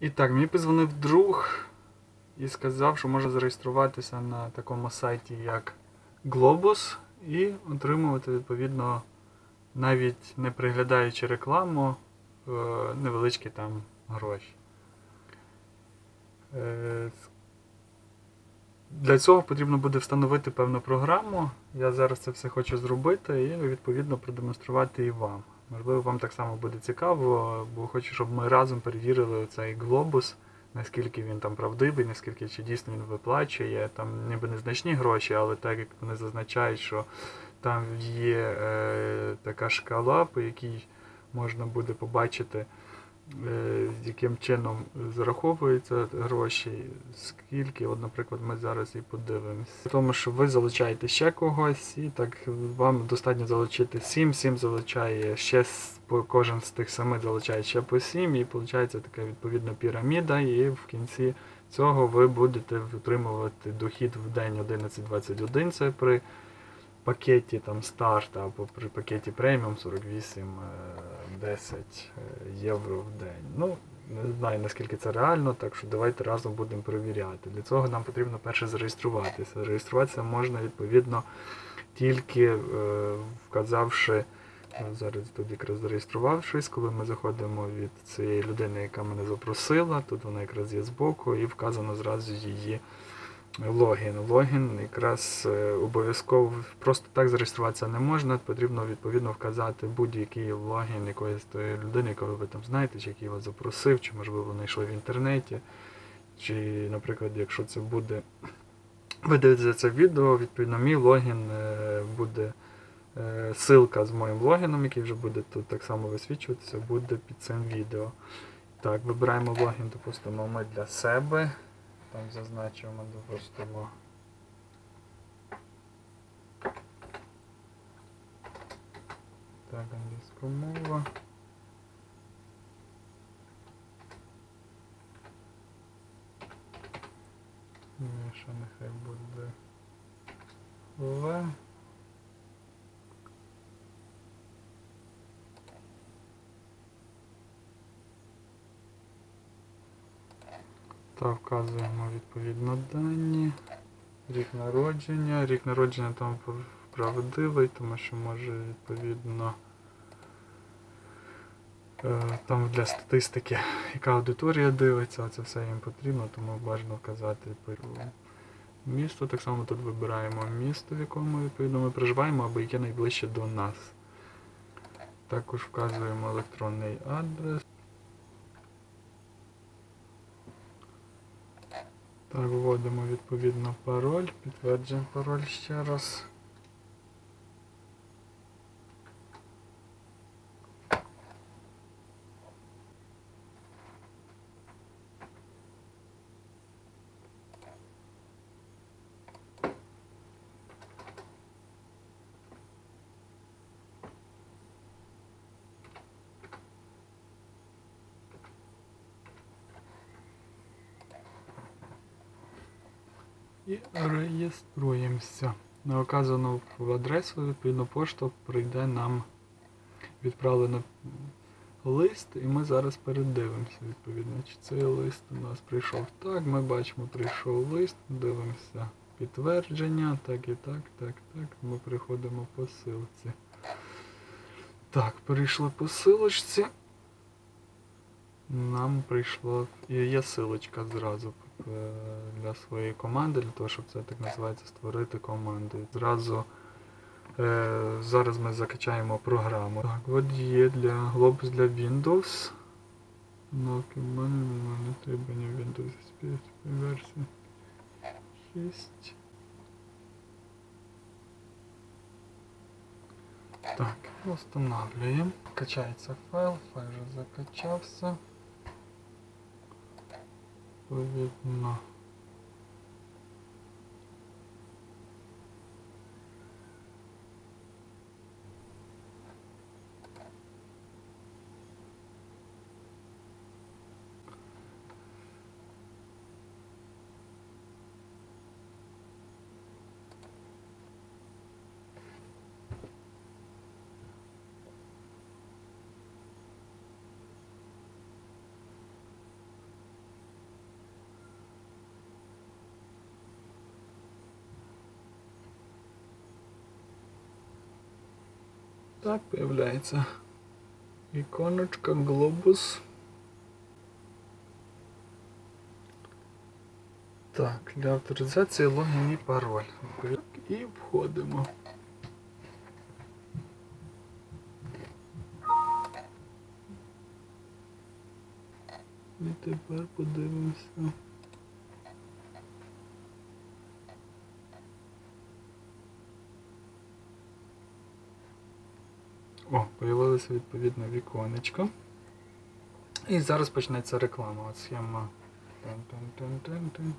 І так, мені позвонив друг і сказав, що може зареєструватися на такому сайті, як Globus, і отримувати відповідно, навіть не приглядаючи рекламу, е, невеличкі там гроші. Е, Для цього потрібно буде встановити певну програму. Я зараз це все хочу зробити і відповідно продемонструвати і вам. Можливо, вам так само буде цікаво, бо хочу, щоб ми разом перевірили цей глобус, наскільки він там правдивий, наскільки чи дійсно він виплачує. Там ніби незначні гроші, але так як вони зазначають, що там є е, така шкала, по якій можна буде побачити, яким чином зараховуються гроші, скільки, от, наприклад, ми зараз і подивимося. Тому що ви залучаєте ще когось, і так вам достатньо залучити 7, 7 залучає ще кожен з тих семи залучає ще по 7, і виходить така відповідна піраміда, і в кінці цього ви будете отримувати дохід в день 11.21, це при пакеті там старт або при пакеті преміум 48 е, 10 е, євро в день. Ну, не знаю наскільки це реально, так що давайте разом будемо перевіряти. Для цього нам потрібно перше зареєструватися. Реєструватися можна відповідно тільки е, вказавши. е, Зараз тут якраз зареєструвавшись, коли ми заходимо від цієї людини, яка мене запросила, тут вона якраз є збоку, і вказано зразу її логін. Логін якраз е, обов'язково просто так зареєструватися не можна. Потрібно відповідно вказати будь-який логін якоїсь тої людини, якого ви там знаєте, чи який вас запросив, чи можливо знайшли в інтернеті. Чи, наприклад, якщо це буде. Ви дивитеся це відео, відповідно, мій логін е, буде. е, Ссылка з моїм логіном, який вже буде тут так само висвічуватися, буде під цим відео. Так, вибираємо логін, допустимо, ми для себе. Там зазначимо, допустимо. Так, англійська мова. Міша нехай буде В. Та вказуємо відповідно дані. Рік народження. Рік народження там правдивий, тому що може відповідно. е, Там для статистики, яка аудиторія дивиться, це все їм потрібно, тому бажано вказати. Місто, так само тут вибираємо місто, в якому відповідно ми проживаємо, або яке найближче до нас. Також вказуємо електронний адрес. Так, вводимо відповідно пароль, підтверджуємо пароль ще раз. І реєструємося. На в адресу відповідно пошту прийде нам відправлено лист, і ми зараз передивимося, відповідно, чи цей лист у нас прийшов. Так, ми бачимо, прийшов лист, дивимося підтвердження, так і так, так, так. Ми приходимо по силці. Так, перейшли по силочці. Нам прийшло. І є силочка зразу для своєї команди, для того, щоб це так називається створити команду. Зразу е, зараз ми закачаємо програму. Так, от є для Globus для Windows. Ну, в мене мене треба Windows XP версія 6. Так, встановлюємо. Качається файл, файл вже закачався. Відповідно. Так, появляється іконочка, глобус. Так, для авторизації логін і пароль. І входимо. І тепер подивимося. О, появилося відповідне віконечко. І зараз почнеться реклама. От схема. Тин-тин-тин-тин-тин.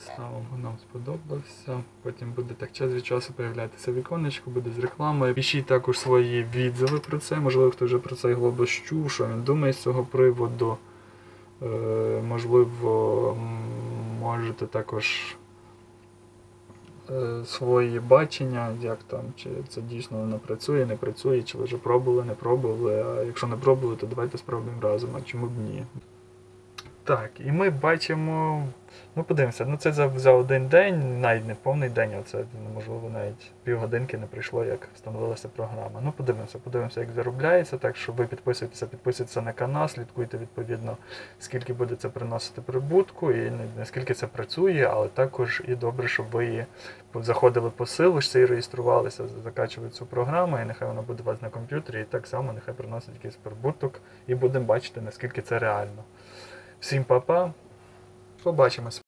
Ставимо, нам сподобався. Потім буде так час від часу появлятися віконечко, буде з рекламою. Пишіть також свої відзиви про це. Можливо, хто вже про цей глобус чув, що він думає з цього приводу. Е, можливо, можете також свої бачення, як там, чи це дійсно не працює, не працює, чи ви вже пробували, не пробували. А якщо не пробували, то давайте спробуємо разом, а чому б ні. Так, і ми бачимо. Ну, подивимося, ну це за, за один день, навіть не повний день, а це ну, можливо навіть півгодинки не прийшло, як встановилася програма. Ну, подивимося, подивимося, як заробляється. Так що ви підписуєтеся, підписуйтеся на канал, слідкуйте відповідно, скільки буде це приносити прибутку, і наскільки це працює, але також і добре, щоб ви заходили по силочці і реєструвалися, закачували цю програму, і нехай вона буде у вас на комп'ютері, і так само нехай приносить якийсь прибуток, і будемо бачити, наскільки це реально. Всім па-па, побачимось.